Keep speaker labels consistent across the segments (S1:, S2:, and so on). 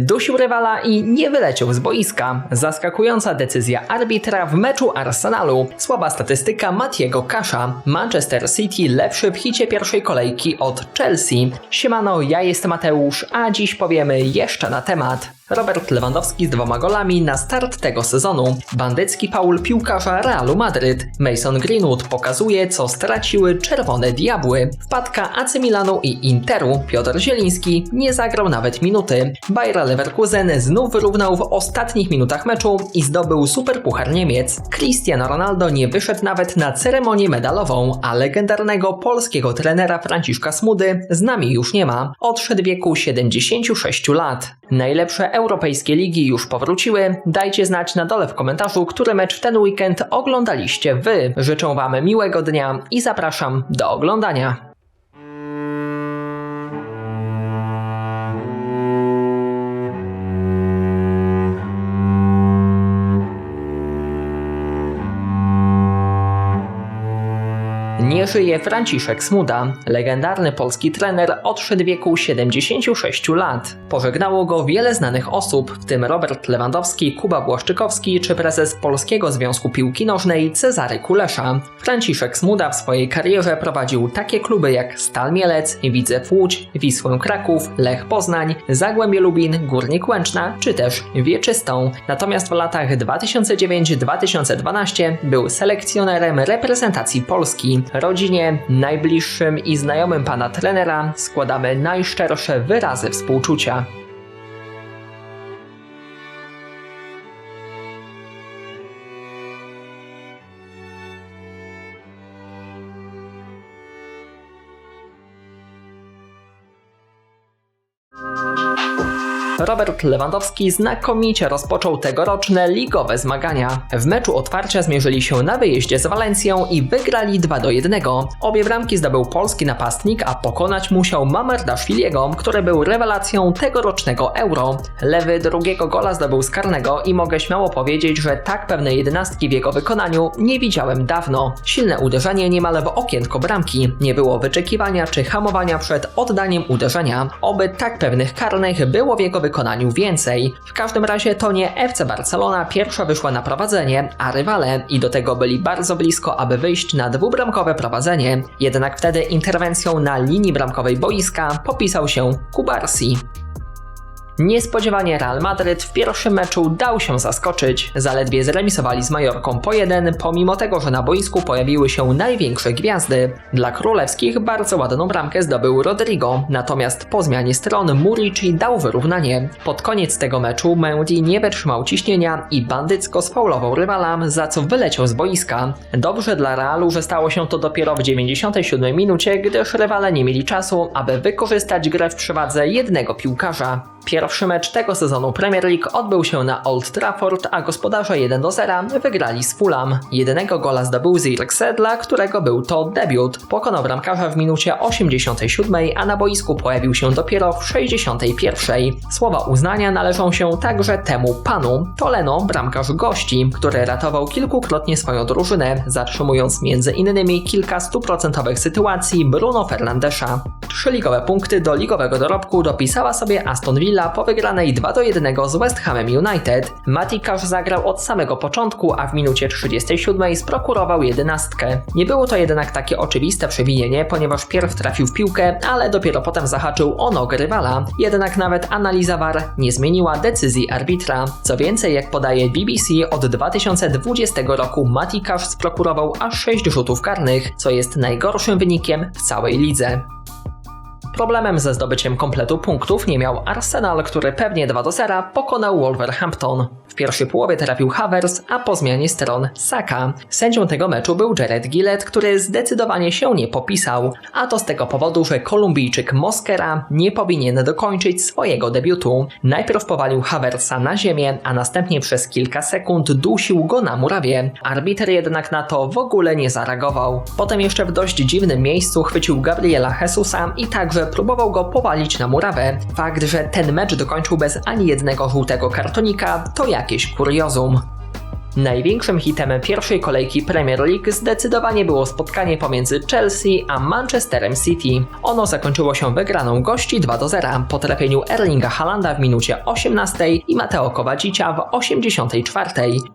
S1: Dusił rywala i nie wyleciał z boiska. Zaskakująca decyzja arbitra w meczu Arsenalu. Słaba statystyka Matiego Kasza. Manchester City lepszy w hicie pierwszej kolejki od Chelsea. Siemano, ja jestem Mateusz, a dziś powiemy jeszcze na temat. Robert Lewandowski z dwoma golami na start tego sezonu. Bandycki Paul piłkarza Realu Madryt. Mason Greenwood pokazuje, co straciły czerwone diabły. Wpadka AC Milanu i Interu. Piotr Zieliński nie zagrał nawet minuty. Bayer Leverkusen znów wyrównał w ostatnich minutach meczu i zdobył Superpuchar Niemiec. Cristiano Ronaldo nie wyszedł nawet na ceremonię medalową, a legendarnego polskiego trenera Franciszka Smudy z nami już nie ma. Odszedł w wieku 76 lat. Najlepsze europejskie ligi już powróciły. Dajcie znać na dole w komentarzu, który mecz w ten weekend oglądaliście wy. Życzę wam miłego dnia i zapraszam do oglądania. Nie żyje Franciszek Smuda. Legendarny polski trener odszedł w wieku 76 lat. Pożegnało go wiele znanych osób, w tym Robert Lewandowski, Kuba Błaszczykowski czy prezes Polskiego Związku Piłki Nożnej Cezary Kulesza. Franciszek Smuda w swojej karierze prowadził takie kluby jak Stal Mielec, Widzew Łódź, Wisłę Kraków, Lech Poznań, Zagłębie Lubin, Górnik Łęczna czy też Wieczystą. Natomiast w latach 2009-2012 był selekcjonerem reprezentacji Polski. Rodzinie, najbliższym i znajomym pana trenera składamy najszczersze wyrazy współczucia. Robert Lewandowski znakomicie rozpoczął tegoroczne ligowe zmagania. W meczu otwarcia zmierzyli się na wyjeździe z Walencją i wygrali 2 do 1. Obie bramki zdobył polski napastnik, a pokonać musiał Mamardaszwiliego, który był rewelacją tegorocznego Euro. Lewy drugiego gola zdobył z karnego i mogę śmiało powiedzieć, że tak pewnej jedenastki w jego wykonaniu nie widziałem dawno. Silne uderzenie niemal w okienko bramki. Nie było wyczekiwania czy hamowania przed oddaniem uderzenia. Oby tak pewnych karnych było w jego wykonaniu więcej. W każdym razie to nie FC Barcelona pierwsza wyszła na prowadzenie, a rywale i do tego byli bardzo blisko, aby wyjść na dwubramkowe prowadzenie. Jednak wtedy interwencją na linii bramkowej boiska popisał się Kubarsi. Niespodziewanie Real Madryt w pierwszym meczu dał się zaskoczyć. Zaledwie zremisowali z Majorką po jeden, pomimo tego, że na boisku pojawiły się największe gwiazdy. Dla królewskich bardzo ładną bramkę zdobył Rodrigo, natomiast po zmianie stron Murici dał wyrównanie. Pod koniec tego meczu Mendy nie wytrzymał ciśnienia i bandycko sfaulował rywala, za co wyleciał z boiska. Dobrze dla Realu, że stało się to dopiero w 97 minucie, gdyż rywale nie mieli czasu, aby wykorzystać grę w przewadze jednego piłkarza. Pierwszy mecz tego sezonu Premier League odbył się na Old Trafford, a gospodarze 1 do 0 wygrali z Fulham. Jedynego gola zdobył Zirkse, dla którego był to debiut. Pokonał bramkarza w minucie 87, a na boisku pojawił się dopiero w 61. Słowa uznania należą się także temu panu. To Leno, bramkarz gości, który ratował kilkukrotnie swoją drużynę, zatrzymując między innymi kilka stuprocentowych sytuacji Bruno Fernandesza. Trzy ligowe punkty do ligowego dorobku dopisała sobie Aston Villa po wygranej 2 do 1 z West Hamem United. Mati Cash zagrał od samego początku, a w minucie 37 sprokurował jedenastkę. Nie było to jednak takie oczywiste przewinienie, ponieważ pierw trafił w piłkę, ale dopiero potem zahaczył o nogę rywala. Jednak nawet analiza VAR nie zmieniła decyzji arbitra. Co więcej, jak podaje BBC, od 2020 roku Mati Cash sprokurował aż 6 rzutów karnych, co jest najgorszym wynikiem w całej lidze. Problemem ze zdobyciem kompletu punktów nie miał Arsenal, który pewnie 2 do 0 pokonał Wolverhampton. Pierwszej połowie trafił Havers, a po zmianie stron Saka. Sędzią tego meczu był Jared Gillett, który zdecydowanie się nie popisał, a to z tego powodu, że Kolumbijczyk Moskera nie powinien dokończyć swojego debiutu. Najpierw powalił Haversa na ziemię, a następnie przez kilka sekund dusił go na murawie. Arbiter jednak na to w ogóle nie zareagował. Potem jeszcze w dość dziwnym miejscu chwycił Gabriela Jesusa i także próbował go powalić na murawę. Fakt, że ten mecz dokończył bez ani jednego żółtego kartonika, to jakieś kuriozum. Największym hitem pierwszej kolejki Premier League zdecydowanie było spotkanie pomiędzy Chelsea a Manchesterem City. Ono zakończyło się wygraną gości 2 do 0 po trafieniu Erlinga Halanda w minucie 18 i Mateo Kowacicia w 84.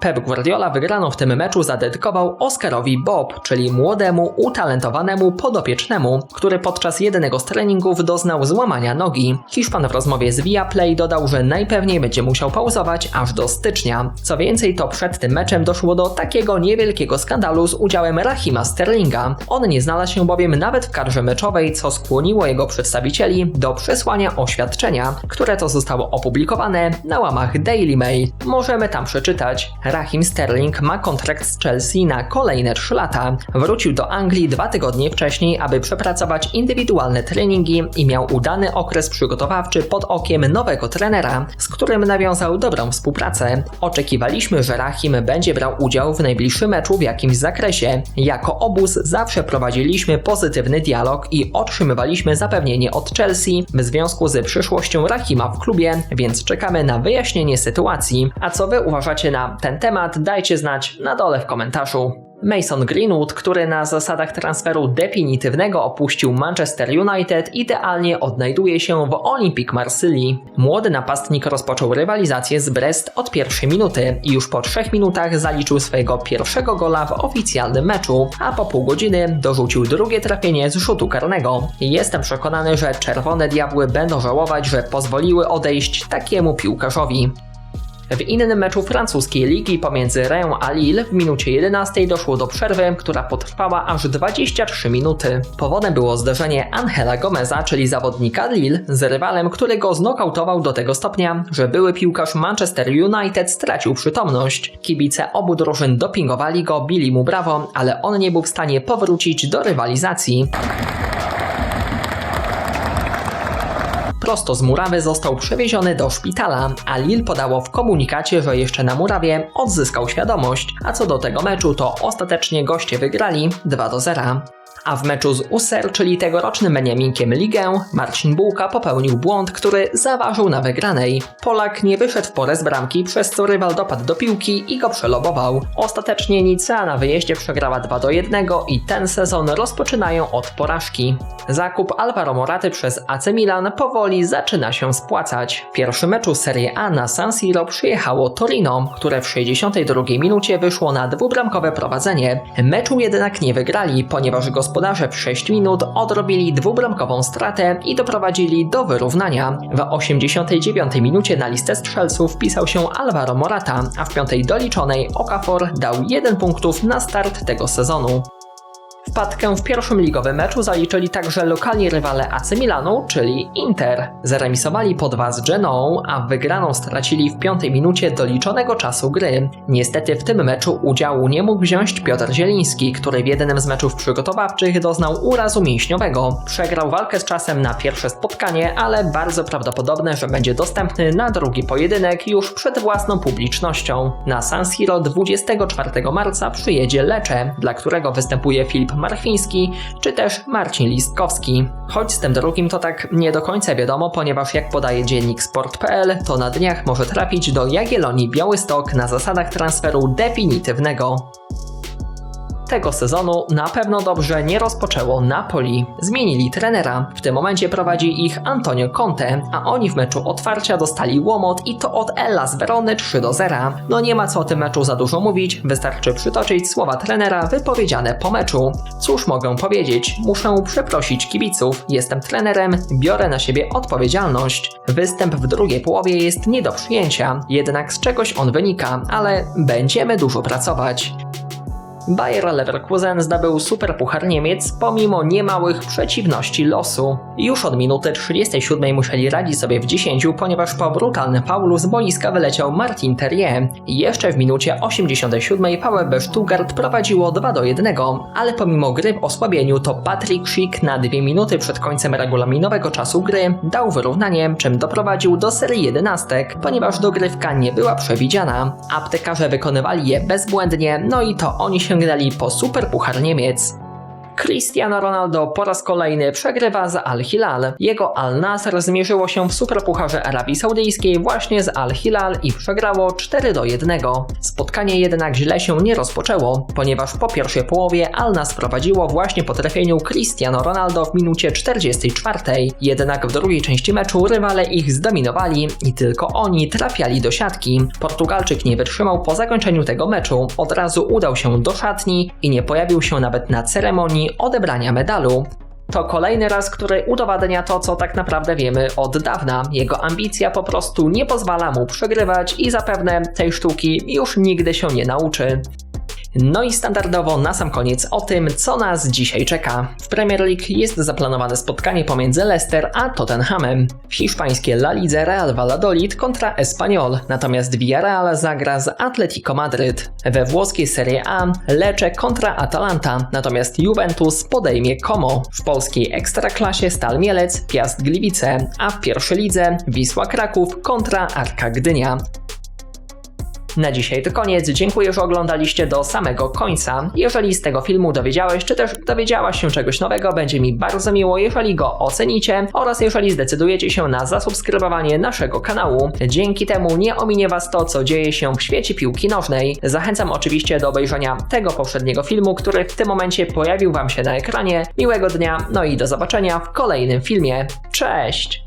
S1: Pep Guardiola wygraną w tym meczu zadedykował Oscarowi Bob, czyli młodemu, utalentowanemu podopiecznemu, który podczas jednego z treningów doznał złamania nogi. Hiszpan w rozmowie z Viaplay dodał, że najpewniej będzie musiał pauzować aż do stycznia. Co więcej, to przed tym meczem doszło do takiego niewielkiego skandalu z udziałem Rahima Sterlinga. On nie znalazł się bowiem nawet w karze meczowej, co skłoniło jego przedstawicieli do przesłania oświadczenia, które to zostało opublikowane na łamach Daily Mail. Możemy tam przeczytać. Rahim Sterling ma kontrakt z Chelsea na kolejne 3 lata. Wrócił do Anglii dwa tygodnie wcześniej, aby przepracować indywidualne treningi i miał udany okres przygotowawczy pod okiem nowego trenera, z którym nawiązał dobrą współpracę. Oczekiwaliśmy, że Rahim będzie brał udział w najbliższym meczu w jakimś zakresie. Jako obóz zawsze prowadziliśmy pozytywny dialog i otrzymywaliśmy zapewnienie od Chelsea w związku z przyszłością Rahima w klubie, więc czekamy na wyjaśnienie sytuacji. A co wy uważacie na ten temat? Dajcie znać na dole w komentarzu. Mason Greenwood, który na zasadach transferu definitywnego opuścił Manchester United, idealnie odnajduje się w Olympique Marsylii. Młody napastnik rozpoczął rywalizację z Brest od pierwszej minuty i już po trzech minutach zaliczył swojego pierwszego gola w oficjalnym meczu, a po pół godziny dorzucił drugie trafienie z rzutu karnego. Jestem przekonany, że Czerwone Diabły będą żałować, że pozwoliły odejść takiemu piłkarzowi. W innym meczu francuskiej ligi pomiędzy Rennes a Lille w minucie 11 doszło do przerwy, która potrwała aż 23 minuty. Powodem było zderzenie Angela Gomeza, czyli zawodnika Lille, z rywalem, który go znokautował do tego stopnia, że były piłkarz Manchester United stracił przytomność. Kibice obu drużyn dopingowali go, bili mu brawo, ale on nie był w stanie powrócić do rywalizacji. Prosto z murawy został przewieziony do szpitala, a Lille podało w komunikacie, że jeszcze na murawie odzyskał świadomość, a co do tego meczu to ostatecznie goście wygrali 2 do 0 a w meczu z User, czyli tegorocznym Beniaminkiem Ligę, Marcin Bułka popełnił błąd, który zaważył na wygranej. Polak nie wyszedł w porę z bramki, przez co rywal dopadł do piłki i go przelobował. Ostatecznie Nicea na wyjeździe przegrała 2 do 1 i ten sezon rozpoczynają od porażki. Zakup Alvaro Moraty przez AC Milan powoli zaczyna się spłacać. W pierwszym meczu Serie A na San Siro przyjechało Torino, które w 62 minucie wyszło na dwubramkowe prowadzenie. Meczu jednak nie wygrali, ponieważ gospodarze gospodarze w 6 minut odrobili dwubramkową stratę i doprowadzili do wyrównania. W 89 minucie na listę strzelców wpisał się Alvaro Morata, a w piątej doliczonej Okafor dał 1 punktów na start tego sezonu. Wpadkę w pierwszym ligowym meczu zaliczyli także lokalni rywale AC Milanu, czyli Inter. Zaremisowali po dwa z Genoą, a wygraną stracili w piątej minucie doliczonego czasu gry. Niestety w tym meczu udziału nie mógł wziąć Piotr Zieliński, który w jednym z meczów przygotowawczych doznał urazu mięśniowego. Przegrał walkę z czasem na pierwsze spotkanie, ale bardzo prawdopodobne, że będzie dostępny na drugi pojedynek już przed własną publicznością. Na San Siro 24 marca przyjedzie Lecze, dla którego występuje Filip Marfiński czy też Marcin Listkowski. Choć z tym drugim to tak nie do końca wiadomo, ponieważ jak podaje dziennik sport.pl, to na dniach może trafić do Jagiellonii Białystok na zasadach transferu definitywnego tego sezonu na pewno dobrze nie rozpoczęło Napoli. Zmienili trenera. W tym momencie prowadzi ich Antonio Conte, a oni w meczu otwarcia dostali łomot i to od Ellas Verony 3 do 0. No nie ma co o tym meczu za dużo mówić, wystarczy przytoczyć słowa trenera wypowiedziane po meczu. Cóż mogę powiedzieć? Muszę przeprosić kibiców. Jestem trenerem, biorę na siebie odpowiedzialność. Występ w drugiej połowie jest nie do przyjęcia, jednak z czegoś on wynika, ale będziemy dużo pracować. Bayer Leverkusen zdobył Superpuchar Niemiec pomimo niemałych przeciwności losu. Już od minuty 37 musieli radzić sobie w 10, ponieważ po brutalnym faulu z boiska wyleciał Martin Terrier. Jeszcze w minucie 87 VfB Stuttgart prowadziło 2 do 1, ale pomimo gry w osłabieniu to Patrick Schick na 2 minuty przed końcem regulaminowego czasu gry dał wyrównanie, czym doprowadził do serii 11, ponieważ dogrywka nie była przewidziana. Aptekarze wykonywali je bezbłędnie, no i to oni się sięgnęli po Superpuchar Niemiec. Cristiano Ronaldo po raz kolejny przegrywa z Al Hilal. Jego Al Nasr zmierzyło się w Superpucharze Arabii Saudyjskiej właśnie z Al Hilal i przegrało 4 do 1. Spotkanie jednak źle się nie rozpoczęło, ponieważ po pierwszej połowie Al Nasr prowadziło właśnie po trafieniu Cristiano Ronaldo w minucie 44. Jednak w drugiej części meczu rywale ich zdominowali i tylko oni trafiali do siatki. Portugalczyk nie wytrzymał po zakończeniu tego meczu, od razu udał się do szatni i nie pojawił się nawet na ceremonii odebrania medalu. To kolejny raz, który udowadnia to, co tak naprawdę wiemy od dawna. Jego ambicja po prostu nie pozwala mu przegrywać i zapewne tej sztuki już nigdy się nie nauczy. No i standardowo na sam koniec o tym, co nas dzisiaj czeka. W Premier League jest zaplanowane spotkanie pomiędzy Leicester a Tottenhamem. W hiszpańskiej La Lidze Real Valladolid kontra Espanyol, natomiast Villarreal zagra z Atletico Madryt. We włoskiej Serie A Lecce kontra Atalanta, natomiast Juventus podejmie Como. W polskiej Ekstraklasie Stal Mielec, Piast Gliwice, a w pierwszej lidze Wisła Kraków kontra Arka Gdynia. Na dzisiaj to koniec. Dziękuję, że oglądaliście do samego końca. Jeżeli z tego filmu dowiedziałeś, czy też dowiedziałaś się czegoś nowego, będzie mi bardzo miło, jeżeli go ocenicie oraz jeżeli zdecydujecie się na zasubskrybowanie naszego kanału. Dzięki temu nie ominie Was to, co dzieje się w świecie piłki nożnej. Zachęcam oczywiście do obejrzenia tego poprzedniego filmu, który w tym momencie pojawił Wam się na ekranie. Miłego dnia, no i do zobaczenia w kolejnym filmie. Cześć!